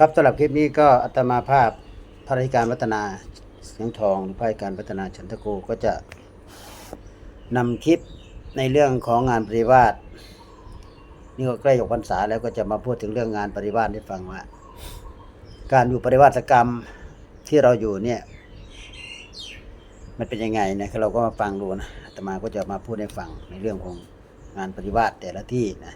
ครับสำหรับคลิปนี้ก็อัตมาภาพพระราชการวัฒนาเสียงทองหรือพระราชการวัฒนาฉันทโกก็จะนำคลิปในเรื่องของงานปฏิวาสนี่ก็ใกล้หกพรรษาแล้วก็จะมาพูดถึงเรื่องงานปฏิวาสให้ฟังว่า การอยู่ปฏิวาสกรรมที่เราอยู่เนี่ย มันเป็นยังไงนะเราก็มาฟังดูนะอาตมาก็จะมาพูดให้ฟังในเรื่องของงานปฏิวาสแต่ละที่นะ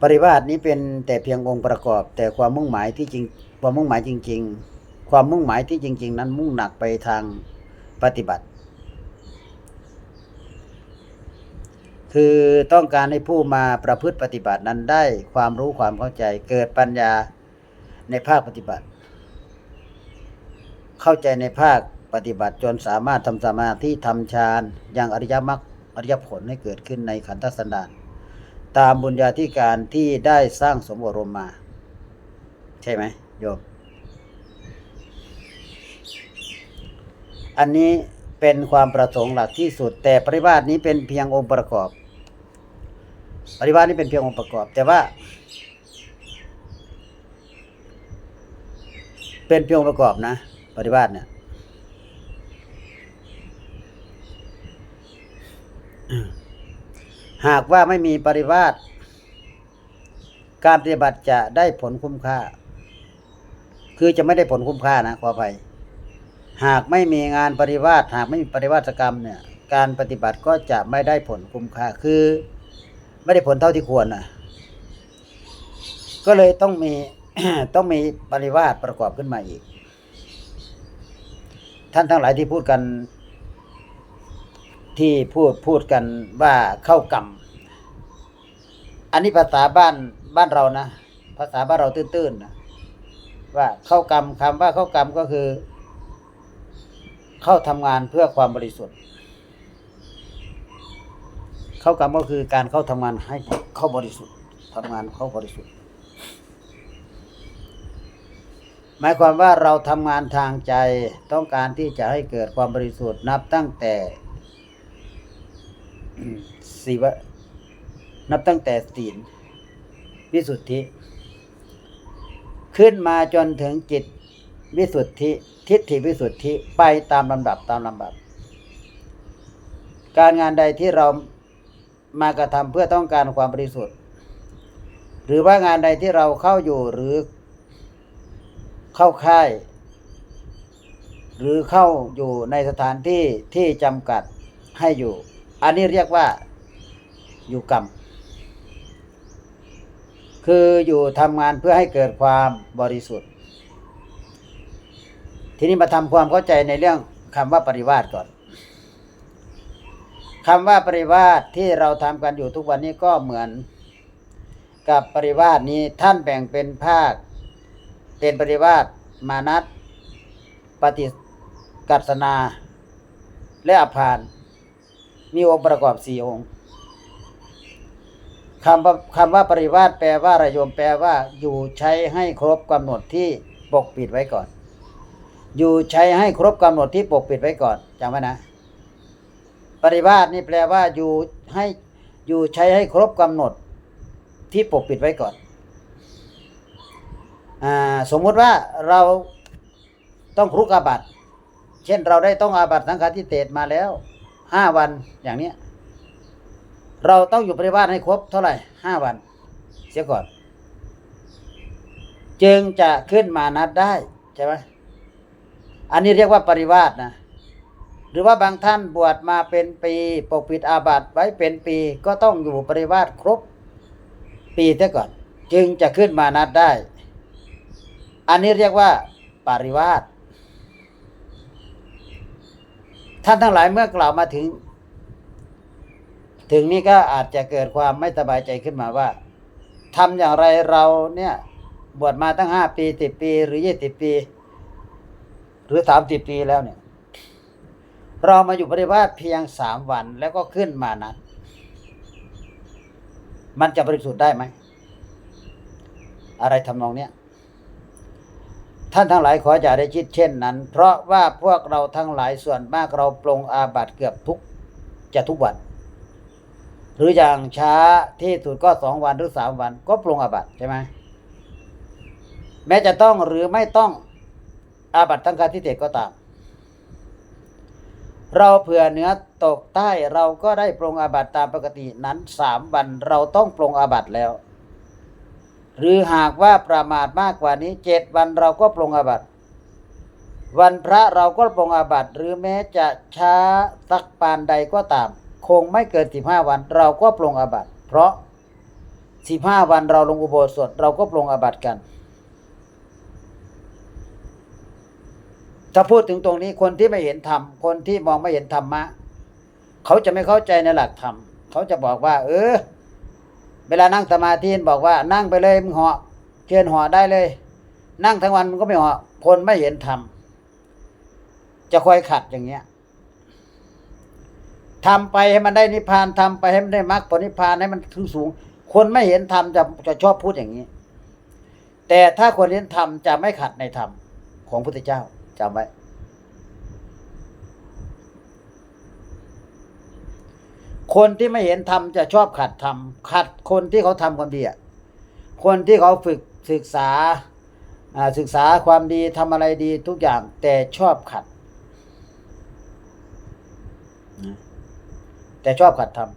ปริวาสนี้เป็นแต่เพียงองค์ประกอบ แต่ความมุ่งหมายที่จริงความมุ่งหมายจริง ๆ ความมุ่งหมายที่จริง ๆ นั้นมุ่งหนักไปทางปฏิบัติ คือต้องการให้ผู้มาประพฤติปฏิบัตินั้นได้ความรู้ความเข้าใจ เกิดปัญญาในภาคปฏิบัติ เข้าใจในภาคปฏิบัติจนสามารถทำสมาธิทำฌานอย่างอริยมรรคอริยผลให้เกิดขึ้นในขันธสันดาน ตามบุญญาธิการที่ได้สร้างสมอารมณ์มา ใช่ไหมโยม อันนี้เป็นความประสงค์หลักที่สุด แต่ปริวาสนี้เป็นเพียงองค์ประกอบ ปริวาสนี้เป็นเพียงองค์ประกอบ แต่ว่า เป็นเพียงองค์ประกอบนะ ปริวาสเนี่ย หากว่าไม่มีปริวาสการปฏิบัติจะได้ผลคุ้มค่า คือจะไม่ได้ผลคุ้มค่านะขอไปหากไม่มีงานปริวาสหากไม่มีปริวาสกรรมเนี่ย การปฏิบัติก็จะไม่ได้ผลคุ้มค่า คือ ไม่ได้ผลเท่าที่ควรนะก็เลยต้องมีต้องมีปริวาสประกอบขึ้นมาอีก ท่านทั้งหลายที่พูดกัน ที่พูดพูดกันว่าเข้ากรรม อันนี้ภาษาบ้านบ้านเรานะ ภาษาบ้านเราตื้นๆนะว่าเข้ากรรมคำว่าเข้ากรรมก็คือ เข้าทำงานเพื่อความบริสุทธิ์ เข้ากรรมก็คือการเข้าทำงานให้เข้าบริสุทธิ์ทำงานเข้าบริสุทธิ์ หมายความว่าเราทำงานทางใจต้องการที่จะให้เกิดความบริสุทธิ์นับตั้งแต่ สีวะนับตั้งแต่ศีลวิสุทธิ ขึ้นมาจนถึงจิตวิสุทธิ ทิฏฐิวิสุทธิไปตามลำดับตามลำดับ การงานใดที่เรามากระทำเพื่อต้องการความบริสุทธิ์ หรือว่างานใดที่เราเข้าอยู่หรือเข้าค่าย หรือเข้าอยู่ในสถานที่ที่จำกัดให้อยู่ อันนี้เรียกว่าอยู่กรรม คืออยู่ทำงานเพื่อให้เกิดความบริสุทธิ์ ทีนี้มาทำความเข้าใจในเรื่องคำว่าปริวาสก่อนคำว่าปริวาสที่เราทำกันอยู่ทุกวันนี้ก็เหมือนกับปริวาสนี้ท่านแบ่งเป็นภาค เป็นปริวาสมานัตปฏิกัสนา และอภาน มีองค์ประกอบสี่องค์คำว่าคำว่าปริวาสแปลว่าระยมแปลว่า อยู่ใช้ให้ครบกำหนดที่ปกปิดไว้ก่อน อยู่ใช้ให้ครบกำหนดที่ปกปิดไว้ก่อนจำไว้นะ ปริวาสนี่แปลว่าอยู่ให้อยู่ใช้ให้ครบกำหนดที่ปกปิดไว้ก่อนอสมมุติว่าเราต้องครุกอาบัตเช่นเราได้ต้องอาบัตสังฆาทิเตตมาแล้ว ห้าวันอย่างเนี้ย เราต้องอยู่ปริวาสให้ครบเท่าไหร่ห้าวัน เสียก่อน จึงจะขึ้นมานัดได้ใช่ไหมอันนี้เรียกว่าปริวาสนะ หรือว่าบางท่านบวชมาเป็นปีปกปิดอาบัติไว้เป็นปีก็ต้องอยู่ปริวาสครบ ปีเสียก่อน จึงจะขึ้นมานัดได้ อันนี้เรียกว่าปริวาส ท่านทั้งหลายเมื่อกล่าวมาถึง ถึงนี้ก็อาจจะเกิดความไม่สบายใจขึ้นมาว่าทำอย่างไรเราเนี่ย บวชมาตั้งห้าปีสิบปี หรือยี่สิบปี หรือสามสิบปีแล้วเนี่ย เรามาอยู่ปฏิบัติเพียงสามวันแล้วก็ขึ้นมานั้น มันจะบริสุทธิ์ได้ไหม อะไรทำนองเนี้ย ท่านทั้งหลายขออย่าได้คิดเช่นนั้น เพราะว่าพวกเราทั้งหลายส่วนมากเราปรงอาบัติเกือบทุกจะทุกวัน หรืออย่างช้าที่สุดก็สองวันหรือสามวัน ก็ปรงอาบัติใช่ไหมแม้จะต้องหรือไม่ต้องอาบัติทั้งการที่เตก็ตาม เราเผื่อเนื้อตกใต้เราก็ได้ปรงอาบัติตามปกตินั้นสามวันเราต้องปรงอาบัติแล้ว หรือหากว่าประมาทมากกว่านี้เจ็ดวันเราก็ปรงอาบัติ วันพระเราก็ปรงอาบัติ หรือแม้จะช้าสักปานใดก็ตาม คงไม่เกินสิบห้าวัน เราก็ปรงอาบัติ เพราะสิบห้าวันเราลงอุโบสถเราก็ปรงอาบัติกัน ถ้าพูดถึงตรงนี้คนที่ไม่เห็นธรรมคนที่มองไม่เห็นธรรมะ เขาจะไม่เข้าใจในหลักธรรมเขาจะบอกว่า เออ เวลานั่งสมาธิบอกว่านั่งไปเลยมึงเหาะเชิญเหาะได้เลย นั่งทั้งวันมันก็ไม่เหาะคนไม่เห็นธรรมจะคอยขัดอย่างเงี้ยทำไปให้มันได้นิพพานทำไปให้มันได้มรรคผลนิพพานให้มันถึงสูง คนไม่เห็นธรรมจะจะชอบพูดอย่างนี้ แต่ถ้าคนเห็นธรรมจะไม่ขัดในธรรมของพุทธเจ้าจำไว้ คนที่ไม่เห็นธรรมจะชอบขัดธรรมขัดคนที่เขาทำความดีอะคนที่เขาฝึกศึกษาศึกษาความดีทำอะไรดีทุกอย่างแต่ชอบขัด แต่ชอบขัดธรรม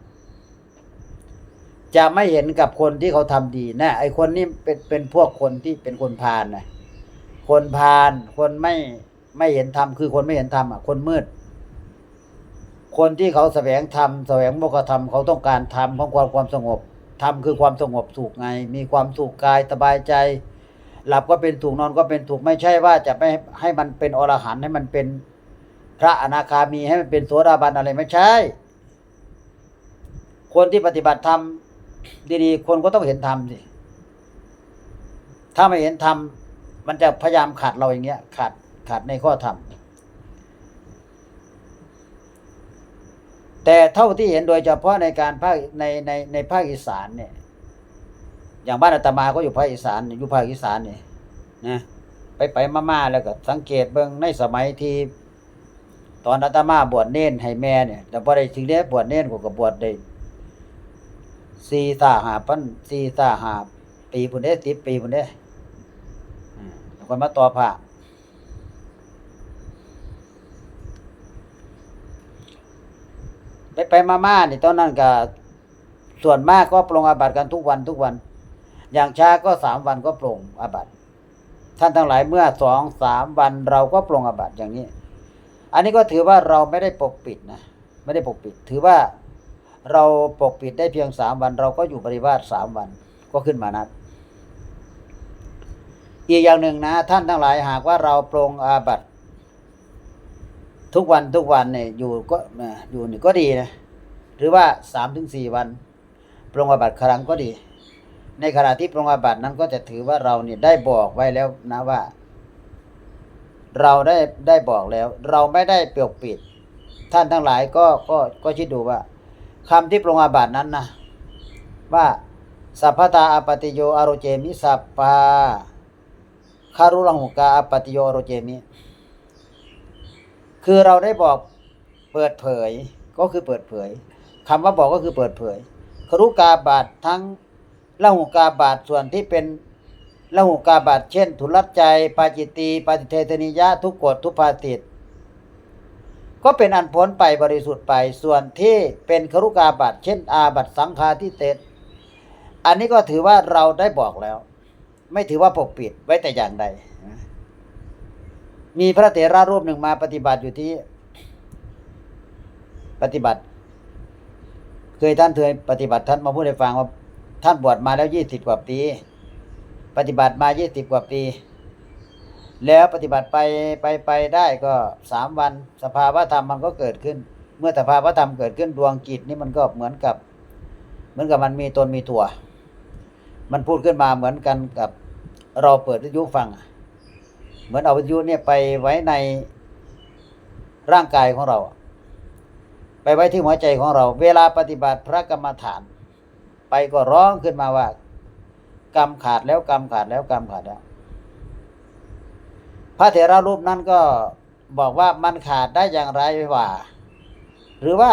จะไม่เห็นกับคนที่เขาทำดีนะไอคนนี้เป็นเป็นพวกคนที่เป็นคนพาลนะคนพาลคนไม่ไม่เห็นธรรมคือคนไม่เห็นธรรมอะคนมืด คนที่เขาแสวงธรรมแสวงโมกขธรรมเขาต้องการธรรมของความความสงบธรรมคือความสงบสุขไง มีความสุขกายสบายใจ หลับก็เป็นถูกนอนก็เป็นถูกไม่ใช่ว่าจะไม่ให้มันเป็นอรหันต์ให้มันเป็นพระอนาคามีให้มันเป็นโสดาบันอะไรไม่ใช่ คนที่ปฏิบัติธรรมดีๆ คนก็ต้องเห็นธรรมสิถ้าไม่เห็นธรรมมันจะพยายามขัดเราอย่างเงี้ยขัดขัดในข้อธรรม แต่เท่าที่เห็นโดยเฉพาะในการภาคในในในภาคอีสานเนี่ย อย่างบ้านอาตมาก็อยู่ภาคอีสานอยู่ภาคอีสานเนี่ยนะไปไปมาๆแล้วก็สังเกตเบิ่งในสมัยที่ ตอนอาตมาบวชเน้นให้แม่เนี่ย แต่พอได้ถึงได้บวชเน้นก็ก็บวชได้สี่สาหาพันสี่สาหาปีพุ่นเด้สิบปีพุ่นเด้แล้วคนมาต่อพระ ไปไปมามานี่ตอนนั้นก็ส่วนมากก็ปรงอาบัติกันทุกวันทุกวัน อย่างช้าก็สามวันก็ปรงอาบัติท่านทั้งหลายเมื่อสองสามวันเราก็ปรงอาบัติอย่างนี้ อันนี้ก็ถือว่าเราไม่ได้ปกปิดนะไม่ได้ปกปิด ถือว่าเราปกปิดได้เพียงสามวัน เราก็อยู่ปริวาสสามวันก็ขึ้นมานัดอีกอย่างหนึ่งนะ ท่านทั้งหลายหากว่าเราปรงอาบัติ ทุกวันทุกวันเนี่ยอยู่ก็อยู่นี่ก็ดีนะหรือว่าสามถึงสี่วัน ปรงอาบัติครั้งก็ดี ในขณะที่ปรงอาบัตินั้นก็จะถือว่าเราเนี่ยได้บอกไว้แล้วนะว่า เราได้ได้บอกแล้ว เราไม่ได้เปรียกปิด ท่านทั้งหลายก็ก็ก็คิดดูว่าคำที่ปรงอาบัตินั้นนะว่าสัพพตาอปติโยอโรเจมิสัพปาคารุลังหุกาอปติโยอโรเจมิ คือเราได้บอกเปิดเผยก็คือเปิดเผยคำว่าบอกก็คือเปิดเผยครุกาบาททั้งละหุกาบาทส่วนที่เป็นละหุกาบาทเช่น ทุลัดใจปาจิตีปาจิเทธนิยะทุกกฎทุกภาติตก็เป็นอันพ้นไปบริสุทธิ์ไปส่วนที่เป็นครุกาบาทเช่น อาบัตสังฆาทิเตตอันนี้ก็ถือว่าเราได้บอกแล้ว ไม่ถือว่าปกปิดไว้แต่อย่างใด มีพระเถระรูปหนึ่งมาปฏิบัติอยู่ที่ ปฏิบัติ เคยท่านเคยปฏิบัติท่านมาพูดให้ฟังว่า ท่านบวชมาแล้วยี่สิบกว่าปี ปฏิบัติมายี่สิบกว่าปี แล้วปฏิบัติไปไปไปได้ก็สามวัน สภาวะธรรมมันก็เกิดขึ้น เมื่อสภาวะธรรมเกิดขึ้นดวงจิตนี่มันก็เหมือนกับ เหมือนกับมันมีตนมีตัว มันพูดขึ้นมาเหมือนกันกับเราเปิดวิทยุฟังอะ เหมือนเอาวิทยุเนี่ยไปไว้ในร่างกายของเรา ไปไว้ที่หัวใจของเรา เวลาปฏิบัติพระกรรมฐาน ไปก็ร้องขึ้นมาว่ากรรมขาดแล้วกรรมขาดแล้วกรรมขาดแล้ว พระเถระรูปนั้นก็บอกว่ามันขาดได้อย่างไรว่า หรือว่า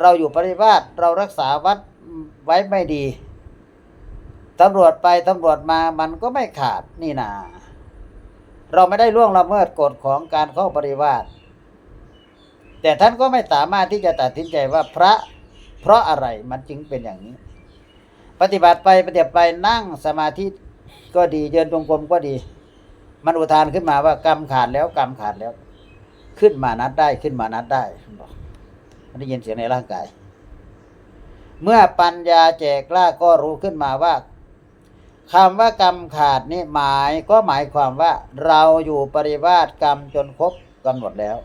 เราอยู่ปริวาสเรารักษาวัดไว้ไม่ดีตำรวจไปตำรวจมามันก็ไม่ขาดนี่นา เราไม่ได้ล่วงละเมิดกฎของการเข้าปริวาสแต่ท่านก็ไม่สามารถที่จะตัดสินใจว่าพระเพราะอะไรมันจึงเป็นอย่างนี้ ปฏิบัติไปปฏิบัติไปนั่งสมาธิก็ดีเดินจงกรมก็ดี มันอุทานขึ้นมาว่ากรรมขาดแล้วกรรมขาดแล้ว ขึ้นมานัดได้ขึ้นมานัดได้บอกมันได้ยินเสียงในร่างกาย เมื่อปัญญาแจกกล้าก็รู้ขึ้นมาว่า คำว่ากรรมขาดนี่หมายก็หมายความว่าเราอยู่ปริวาสกรรมจนครบกำหนดแล้ว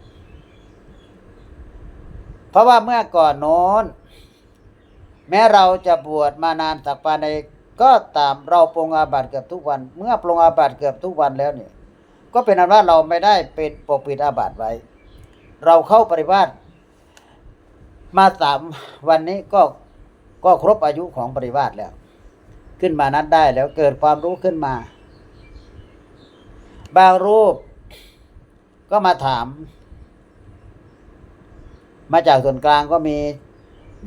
เพราะว่าเมื่อก่อนโน้น แม้เราจะบวชมานานสักปานใดก็ตามเราปรงอาบัติเกือบทุกวัน เมื่อปรงอาบัติเกือบทุกวันแล้วเนี่ยก็เป็นอันว่าเราไม่ได้เป็นปกปิดอาบัติไว้ เราเข้าปริวาสมาสามวันนี้ก็ก็ครบอายุของปริวาสแล้ว ขึ้นมานัดได้ แล้วเกิดความรู้ขึ้นมา บางรูปก็มาถาม มาจากส่วนกลางก็มี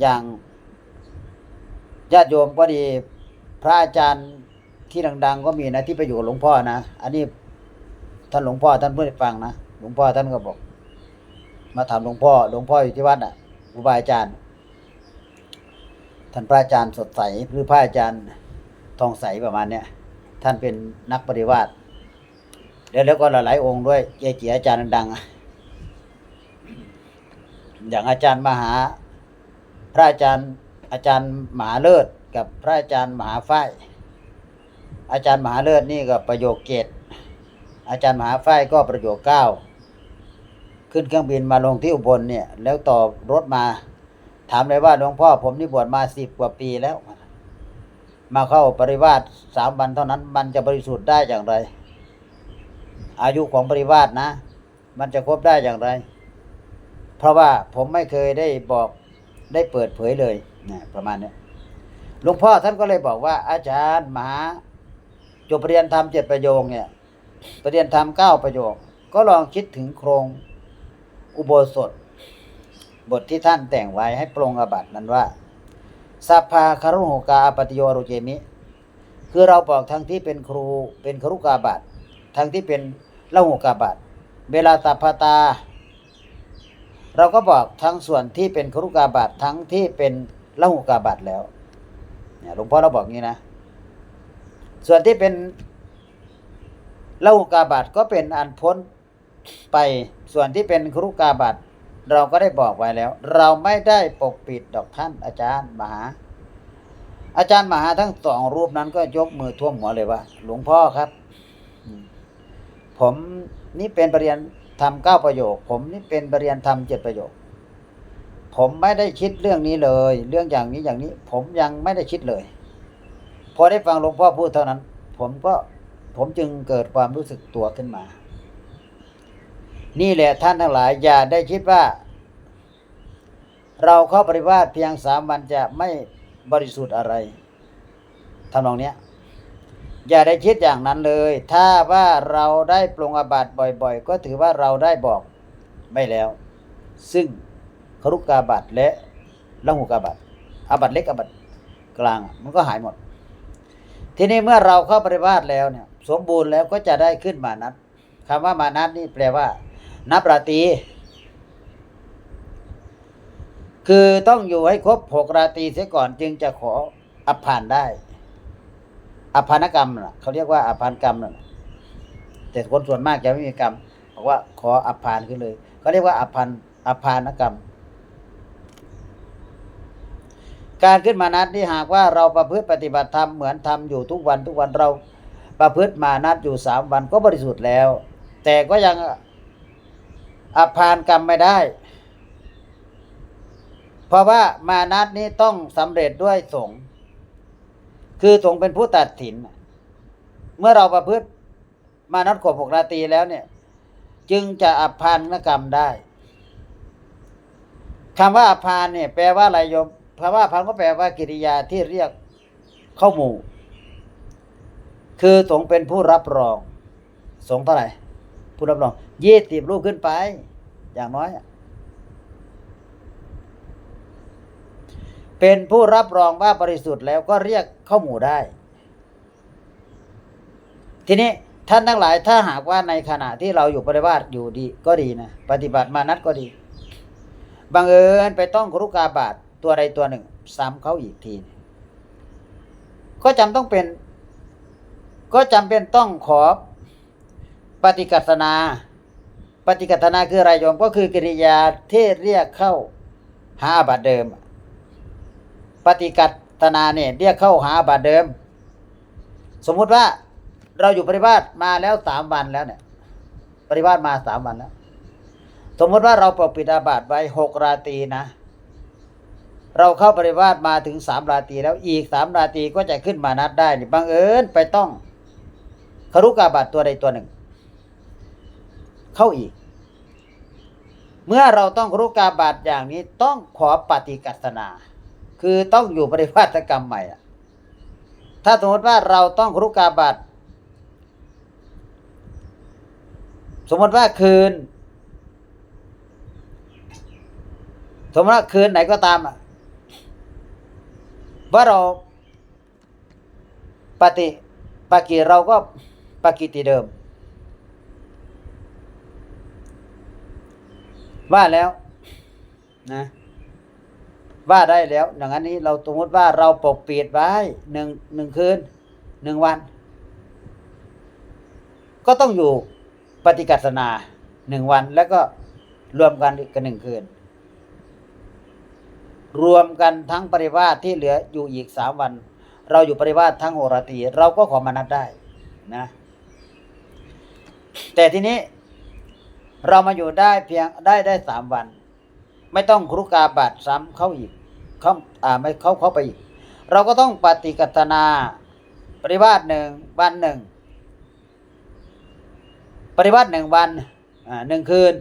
อย่างญาติโยมก็ดี พระอาจารย์ที่ดัง ๆ ก็มีนะที่ไปอยู่กับหลวงพ่อนะอันนี้ท่านหลวงพ่อท่านเพื่อให้ฟังนะหลวงพ่อท่านก็บอก มาถามหลวงพ่อหลวงพ่ออยู่ที่วัดอะครูบาอาจารย์ท่านพระอาจารย์สดใสหรือพระอาจารย์ ทองใสประมาณเนี้ยท่านเป็นนักปฏิวัติแล้วแล้วก็หลายๆองค์ด้วยเจเจีอาจารย์ดังอะอย่างอาจารย์มหา พระอาจารย์อาจารย์มหาเลิศกับพระอาจารย์มหาฝ้ายอาจารย์มหาเลิศนี่ก็ประโยคเกตอาจารย์มหาฝ้ายก็ประโยคเก้าขึ้นเครื่องบินมาลงที่อุบลเนี่ย แล้วต่อรถมา ถามเลยว่าหลวงพ่อผมนี่บวชมาสิบกว่าปีแล้ว มาเข้าปริวาสสามวันเท่านั้น มันจะบริสุทธิ์ได้อย่างไร อายุของปริวาสนะ มันจะครบได้อย่างไร เพราะว่าผมไม่เคยได้บอกได้เปิดเผยเลยนะประมาณนี้หลวงพ่อท่านก็เลยบอกว่า อาจารย์มหาจบปรริญญาธรรมเจ็ดประโยคเนี่ยปรริญญาธรรมเก้าประโยค ก็ลองคิดถึงโครงอุโบสถ บทที่ท่านแต่งไว้ให้ปรงอบัตินั้นว่า สัพพาคารุโหกาอปติโยโรเจมิ คือเราบอกทั้งที่เป็นครูเป็นครุกาบัตทั้งที่เป็นละหุกาบัตเวลาสัพพตา เราก็บอกทั้งส่วนที่เป็นครุกาบัตทั้งที่เป็นละหุกาบัตแล้วเนี่ยหลวงพ่อเราบอกงี้นะ ส่วนที่เป็นละหุกาบัตก็เป็นอันพ้นไปส่วนที่เป็นครุกาบัต เราก็ได้บอกไว้แล้ว เราไม่ได้ปกปิดดอกท่านอาจารย์มหา อาจารย์มหาทั้งสองรูปนั้นก็ยกมือท่วมหัวเลยว่า หลวงพ่อครับ ผมนี่เป็นปรริญญาธรรมเก้าประโยค ผมนี่เป็นปรริญญาธรรมเจ็ดประโยค ผมไม่ได้คิดเรื่องนี้เลย เรื่องอย่างนี้อย่างนี้ ผมยังไม่ได้คิดเลย พอได้ฟังหลวงพ่อพูดเท่านั้น ผมก็ผมจึงเกิดความรู้สึกตัวขึ้นมา นี่แหละท่านทั้งหลายอย่าได้คิดว่า เราเข้าปริวาสเพียงสามวันจะไม่บริสุทธิ์อะไรทำนองเนี้ยอย่าได้คิดอย่างนั้นเลย ถ้าว่าเราได้ปรงอาบัติบ่อยๆ ก็ถือว่าเราได้บอกไม่แล้ว ซึ่งครุกาบัตและละหุกาบัตอาบัตเล็กอาบัตกลางมันก็หายหมด ทีนี้เมื่อเราเข้าปริวาสแล้วเนี่ย สมบูรณ์แล้วก็จะได้ขึ้นมานัดคำว่ามานัดนี่แปลว่า นับราตรีคือต้องอยู่ให้ครบหกราตรีเสียก่อนจึงจะขออภานได้ อภานกรรมนะเขาเรียกว่าอภานกรรมนะแต่คนส่วนมากจะไม่มีกรรมบอกว่าขออภานขึ้นเลยเขาเรียกว่าอภานอภานกรรม การขึ้นมานัดนี่หากว่าเราประพฤติปฏิบัติธรรมเหมือนทำอยู่ทุกวันทุกวันเราประพฤติมานัดอยู่สามวันก็บริสุทธิ์แล้ว แต่ก็ยัง อภานกรรมไม่ได้ เพราะว่ามานัดนี้ต้องสำเร็จด้วยสงฆ์คือสงฆ์เป็นผู้ตัดสิน เมื่อเราประพฤติมานัดกบหกราตีแล้วเนี่ย จึงจะอภานกรรมได้คำว่าอภานเนี่ย แปลว่าอะไรโยมคำว่าอภานก็แปลว่ากิริยาที่เรียกเข้าหมู่ คือสงเป็นผู้รับรอง สงเท่าไหร่ ผู้รับรองยี่สิบรูปขึ้นไป อย่างน้อย เป็นผู้รับรองว่าบริสุทธิ์แล้วก็เรียกเข้าหมู่ได้ ทีนี้ท่านทั้งหลายถ้าหากว่าในขณะที่เราอยู่ปฏิบัติอยู่ดีก็ดีนะปฏิบัติมานัดก็ดีบังเอิญไปต้องครุกาบาทตัวใดตัวหนึ่ง ซ้ำเขาอีกทีก็จำต้องเป็น ก็จำเป็นต้องขอ ปฏิกัสนา ปฏิกัตนาคืออะไรโยมก็คือกิริยาที่เรียกเข้าหาอาบัติเดิม ปฏิกัตนาเนี่ยเรียกเข้าหาอาบัติเดิม สมมุติว่าเราอยู่ปฏิบัติมาแล้วสามวันแล้วเนี่ยปฏิบัติมาสามวันแล้ว สมมติว่าเราปกปิดอาบัติไว้หกราตรีนะ เราเข้าปฏิบัติมาถึงสามราตรีแล้วอีกสามราตรีก็จะขึ้นมานัดได้นี่บังเอิญไปต้องคารุกาบัตตัวใดตัวหนึ่ง เข้าอีก เมื่อเราต้องคารุกาบัตอย่างนี้ต้องขอปฏิกัสนา คือต้องอยู่ปฏิบัติกรรมใหม่ถ้าสมมติว่าเราต้องคารุกาบัตสมมติว่าคืน สมมติว่าคืนไหนก็ตามอะว่าเราปฏิปกิเราก็ปกิติเดิม ว่าแล้วนะว่าได้แล้วอย่างนั้นนี้เราสมมติว่าเราปกปิดไว้หนึ่งหนึ่งคืนหนึ่งวัน ก็ต้องอยู่ปฏิกัสนาหนึ่งวัน แล้วก็รวมกันอีกหนึ่งคืน รวมกันทั้งปริวาสที่เหลืออยู่อีกสามวัน เราอยู่ปริวาสทั้งโหราตีเราก็ขอมานัดได้นะ แต่ทีนี้ เรามาอยู่ได้เพียงได้ได้สามวัน ไม่ต้องครุกาบัตรซ้ำเข้าอีกเข้าอ่าไม่เข้าเข้าไปอีก เราก็ต้องปฏิกัตนาปริวาสหนึ่งวันหนึ่งปริวาสหนึ่งวันอ่าหนึ่งคืน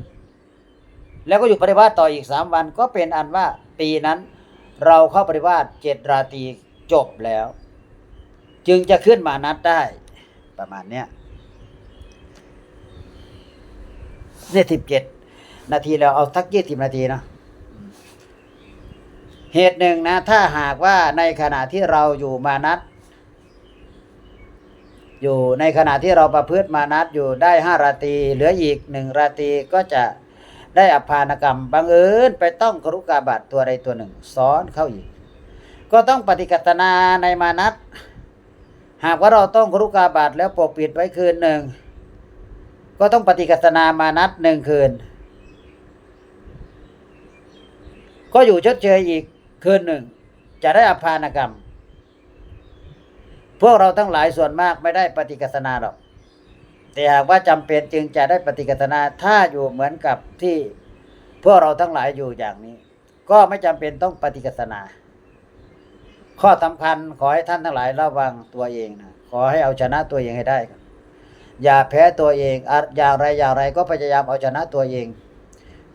แล้วก็อยู่ปริวาสต่ออีกสามวันก็เป็นอันว่าปีนั้น เราเข้าปริวาสเจ็ดราตรีจบแล้ว จึงจะขึ้นมานัดได้ประมาณเนี้ย เนี่ยสิบเจ็ดนาทีเราเอาสักยี่สิบนาทีเนาะเหตุหนึ่งนะ ถ้าหากว่าในขณะที่เราอยู่มานัดอยู่ในขณะที่เราประพฤติมานัดอยู่ได้ห้าราตรีเหลืออีกหนึ่งราตรีก็จะได้อภานกรรมบังเอิญไปต้องกรุกาบัตตัวใดตัวหนึ่ง ซ้อนเข้าอีก ก็ต้องปฏิกัตนาในมานัดหากว่าเราต้องกรุกาบัตแล้วปกปิดไว้คืนหนึ่ง ก็ต้องปฏิกัตนามานัดหนึ่งคืน ก็อยู่ชดเชยอีกคืนหนึ่ง จะได้อภานกรรม พวกเราทั้งหลายส่วนมากไม่ได้ปฏิกัตนาหรอก แต่หากว่าจำเป็นจึงจะได้ปฏิกัตนาถ้าอยู่เหมือนกับที่พวกเราทั้งหลายอยู่อย่างนี้ ก็ไม่จำเป็นต้องปฏิกัตนา ข้อสำคัญขอให้ท่านทั้งหลายระวังตัวเองนะขอให้เอาชนะตัวเองให้ได้ครับ อย่าแพ้ตัวเองอะอย่างไรอย่างไรก็พยายามเอาชนะตัวเอง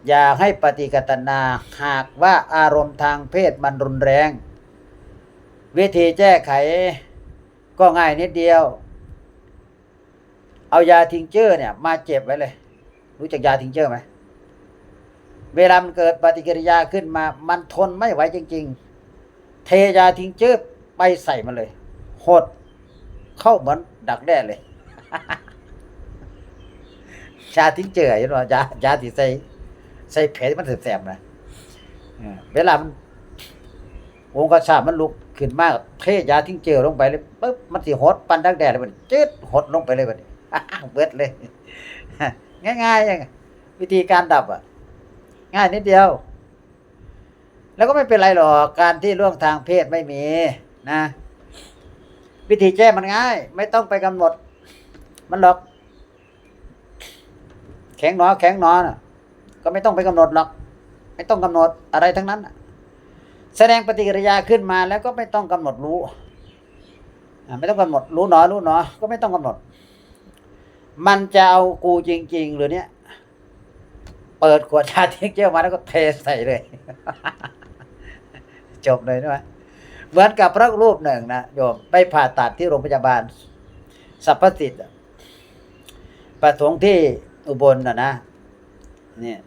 อย่าให้ปฏิกัตนาหากว่าอารมณ์ทางเพศมันรุนแรง วิธีแก้ไขก็ง่ายนิดเดียว เอายาทิงเจอร์เนี่ย มาเจ็บไว้เลย รู้จักยาทิงเจอร์ไหมเวลามันเกิดปฏิกิริยาขึ้นมา มันทนไม่ไหวจริง ๆ เทยาทิงเจอร์ไปใส่มันเลยหด เข้าเหมือนดักแด้เลย ชาทิ้งเจอเห็นป่ะยายาที่ใส่ใส่แผลมันแสบๆนะเวลามันวงกระชาบมันลุกขึ้นมากเทยาทิ้งเจอลงไปเลยปุ๊บมันสิหดปันดักแดดเลยมันจืดหดลงไปเลยมันเบิดเลย ง่ายๆเองวิธีการดับอะ ง่ายนิดเดียว แล้วก็ไม่เป็นไรหรอกการที่ล่วงทางเพศไม่มีนะ วิธีแก้มันง่าย ไม่ต้องไปกำหนด มันหรอก แข็งหนอแข็งหนอนะก็ไม่ต้องไปกำหนดหรอก ไม่ต้องกำหนดอะไรทั้งนั้น แสดงปฏิกิริยาขึ้นมาแล้วก็ไม่ต้องกำหนดรู้ไม่ต้องกำหนดรู้หนอรู้หนอ ก็ไม่ต้องกำหนด มันจะเอากูจริง ๆ หรือเนี้ยเปิดขวดชาทิ้งเจ้ามาแล้วก็เทใส่เลย จบเลยนะเหมือนกับพระรูปหนึ่งนะโยมไปผ่าตัดที่โรงพยาบาลสรรพสิทธิ์ประสงค์ที่ อุบลนะนะเนี่ย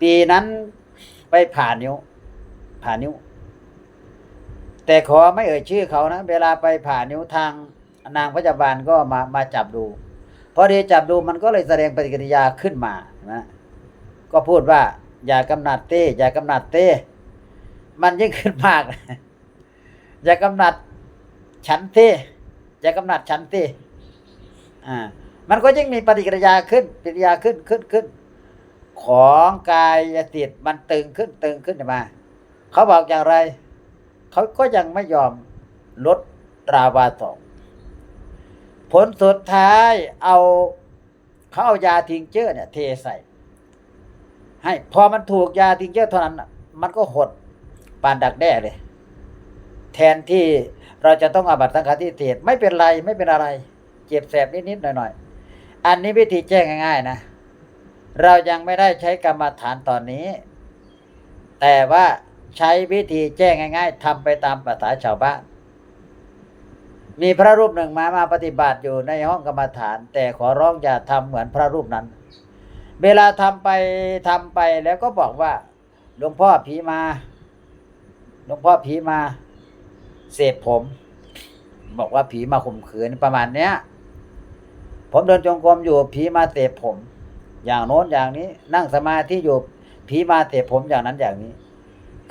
ปีนั้นไปผ่านนิ้ว ผ่านนิ้ว แต่ขอไม่เอ่ยชื่อเขานะ เวลาไปผ่านิ้วทางนางพยาบาลก็มามาจับดูพอดีจับดูมันก็เลยแสดงปฏิกิริยาขึ้นมานะก็พูดว่า อย่ากำหนัดเต้อย่ากำหนัดเต้มันยิ่งขึ้นมากอย่ากำหนัดฉันเต้อย่ากำหนัดฉันเต้อ่า มันก็ยิ่งมีปฏิกิริยาขึ้นปฏิกิริยาขึ้นขึ้นขึ้น ของกายสิทธิ์มันตึงขึ้นตึงขึ้นมา เขาบอกอย่างไร เขาก็ยังไม่ยอมลดราวาสองผลสุดท้ายเอาเขาเอายาทิงเจอร์เนี่ย เทใส่ ให้พอมันถูกยาทิงเจอร์เท่านั้นมันก็หดปานดักแด้เลย แทนที่เราจะต้องอาบัตสังฆาทิเศไม่เป็นไรไม่เป็นอะไร เจ็บแสบนิดๆหน่อยๆ อันนี้วิธีแจ้งง่าย ๆ นะ เรายังไม่ได้ใช้กรรมฐานตอนนี้ แต่ว่าใช้วิธีแจ้งง่าย ๆทำไปตามภาษาชาวบ้าน มีพระรูปหนึ่งมามาปฏิบัติอยู่ในห้องกรรมฐาน แต่ขอร้องอย่าทำเหมือนพระรูปนั้น เวลาทำไปทำไปแล้วก็บอกว่าหลวงพ่อผีมาหลวงพ่อผีมาเสพผม บอกว่าผีมาข่มขืนประมาณเนี้ย ผมเดินจงกรมอยู่ผีมาเสพผม อย่างโน้นอย่างนี้ นั่งสมาธิอยู่ผีมาเสพผมอย่างนั้นอย่างนี้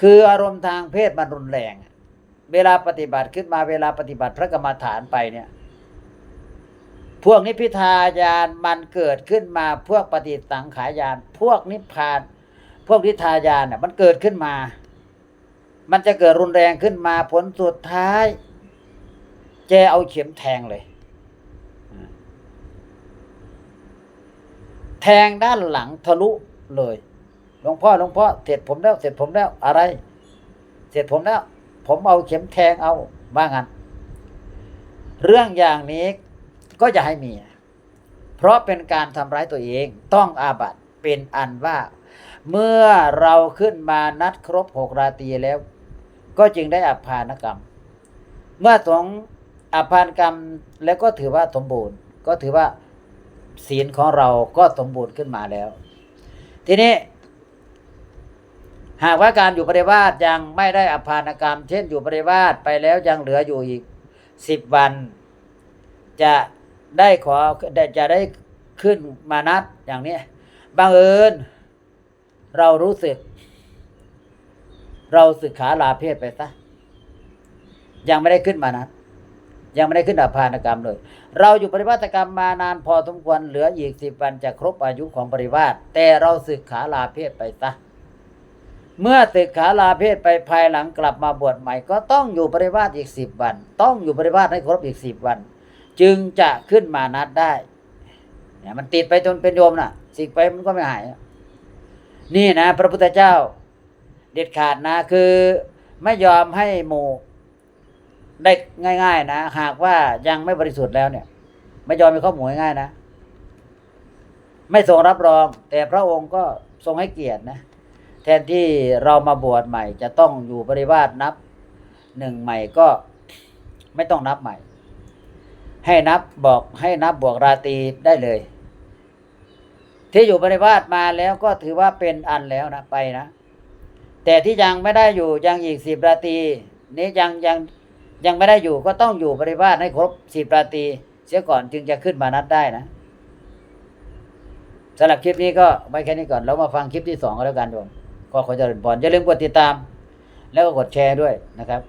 คืออารมณ์ทางเพศมันรุนแรง เวลาปฏิบัติขึ้นมาเวลาปฏิบัติพระกรรมฐานไปเนี่ย พวกนิพพิทายานมันเกิดขึ้นมาพวกปฏิสังขายาน พวกนิพพาน พวกนิทายานเนี่ยมันเกิดขึ้นมา มันจะเกิดรุนแรงขึ้นมาผลสุดท้ายแจเอาเข็มแทงเลย แท งด้านหลังทะลุเลยหลวงพ่อหลวงพ่อเสร็จผมแล้วเสร็จผมแล้วอะไร เสร็จผมแล้ว ผมเอาเข็มแทงเอาว่างั้นเรื่องอย่างนี้ก็อย่าให้มี เพราะเป็นการทำร้ายตัวเองต้องอาบัตเป็นอันว่า เมื่อเราขึ้นมานัดครบหกราตรีแล้ว ก็จึงได้อภานกรรม เมื่อสงอภานกรรมแล้วก็ถือว่าสมบูรณ์ ก็ถือว่า ศีลของเราก็สมบูรณ์ขึ้นมาแล้ว ทีนี้ หากว่าการอยู่ปริวาสยังไม่ได้อภานกรรม เช่นอยู่ปริวาสไปแล้วยังเหลืออยู่อีกสิบวัน จะได้ขอจะได้ขึ้นมานัดอย่างนี้บังเอิญเรารู้สึก เราสึกขาลาเพศไปซะยังไม่ได้ขึ้นมานัดยังไม่ได้ขึ้นอภานกรรมเลย เราอยู่ปริวาสกรรมมานานพอสมควรเหลืออีกสิบวันจะครบอายุของปริวาสแต่เราสึกขาลาเพศไปซะเมื่อสึกขาลาเพศไปภายหลังกลับมาบวชใหม่ ก็ต้องอยู่ปริวาสอีกสิบวัน ต้องอยู่ปริวาสให้ครบอีกสิบวัน จึงจะขึ้นมานัดได้เนี่ยมันติดไปจนเป็นโยมน่ะ สิกไปมันก็ไม่หาย นี่นะ พระพุทธเจ้า เด็ดขาดนะคือไม่ยอมให้หมู่ ได้ง่าย ๆ นะ หากว่ายังไม่บริสุทธิ์แล้วเนี่ย ไม่ยอมมีข้อมูลง่ายๆนะ ไม่ทรงรับรอง แต่พระองค์ก็ทรงให้เกียรตินะ แทนที่เรามาบวชใหม่ จะต้องอยู่บริวาสนับหนึ่งใหม่ก็ไม่ต้องนับใหม่ ให้นับบอกให้นับบวกราตรีได้เลย ที่อยู่บริวาสมาแล้วก็ถือว่าเป็นอันแล้วนะไปนะ แต่ที่ยังไม่ได้อยู่ยังอีกสิบราตรีนี้ยังยัง ยังไม่ได้อยู่ก็ต้องอยู่บริวารให้ครบสิบราตรีเสียก่อนจึงจะขึ้นมานัดได้นะสำหรับคลิปนี้ก็ไว้แค่นี้ก่อนแล้วมาฟังคลิปที่สองก็แล้วกันโยมก็ขอเจริญพรอย่าลืมกดติดตาม แล้วก็กดแชร์ด้วยนะครับ